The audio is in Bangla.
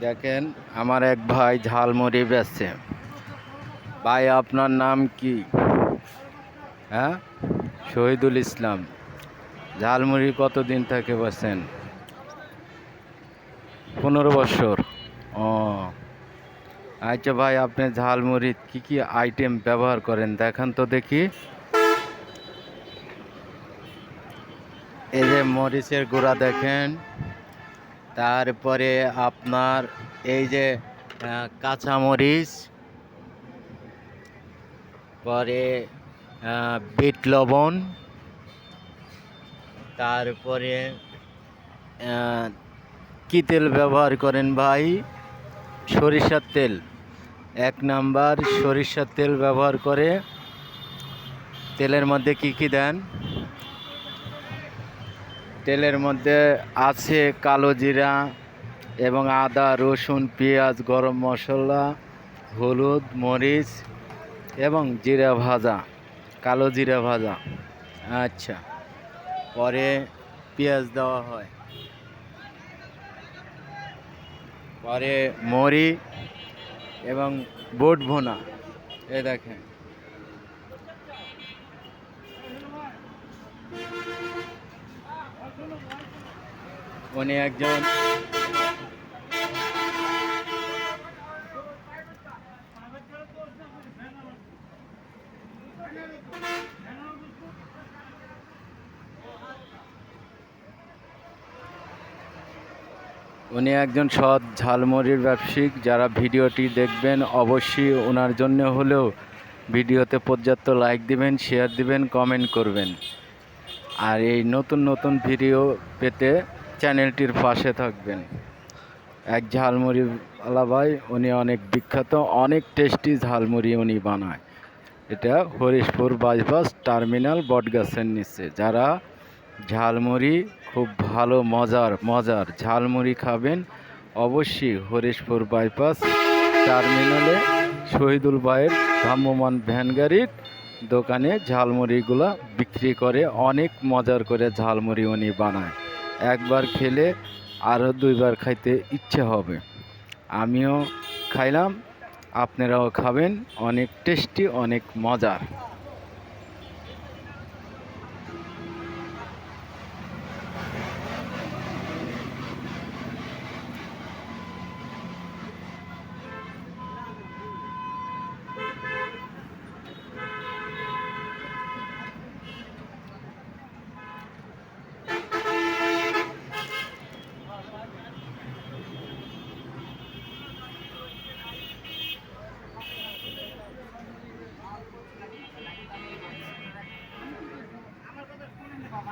দেখেন, আমার এক ভাই ঝালমুড়ি বেচছে ভাই, আপনার নাম কি? হ্যাঁ? শহীদুল ইসলাম। ঝালমুড়ি কতদিন থেকে বসেন পনেরো বছর। ও। আচ্ছা ভাই, আপনি ঝালমুড়ি কি কি আইটেম ব্যবহার করেন? দেখান তো দেখি। এই যে মরিচের গুঁড়া দেখেন। তারপরে আপনার এই যে কাঁচামরিচ, পরে বিট লবণ, তারপরে কি তেল ব্যবহার করেন ভাই? সরিষার তেল। এক নাম্বার সরিষার তেল ব্যবহার করে তেলের মধ্যে কি কি দেন? তেলের মধ্যে আছে কালো জিরা এবং আদা, রসুন, পেঁয়াজ, গরম মশলা, হলুদ, মরিচ এবং জিরা ভাজা, কালো জিরা ভাজা। আচ্ছা পরে পেঁয়াজ দেওয়া হয়। পরে মরি এবং বোট ভোনা। এ দেখেন। উনি একজন উনি একজন সৎ ঝালমুড়ির ব্যবসায়িক। যারা ভিডিওটি দেখবেন অবশ্যই ওনার জন্য হলেও ভিডিওতে পর্যাপ্ত লাইক দিবেন শেয়ার দিবেন কমেন্ট করবেন। আর এই নতুন নতুন ভিডিও পেতে চ্যানেলটির পাশে থাকবেন। এক ঝালমুড়ি ভাই, উনি অনেক বিখ্যাত, অনেক টেস্টি ঝালমুড়ি উনি বানায়। এটা হরিশপুর বাইপাস টার্মিনাল বটগাছের নিচে। যারা ঝালমুড়ি খুব ভালো, মজার মজার ঝালমুড়ি খাবেন, অবশ্যই হরিশপুর বাইপাস টার্মিনালে শহীদুল ভাইয়ের ভ্রাম্যমান ভ্যান গাড়ির দোকানে ঝালমুড়িগুলো বিক্রি করে, অনেক মজার করে ঝালমুড়ি উনি বানায়। একবার খেলে আরও দুইবার খাইতে ইচ্ছে হবে। আমিও খাইলাম, আপনারাও খাবেন, অনেক টেস্টি, অনেক মজার।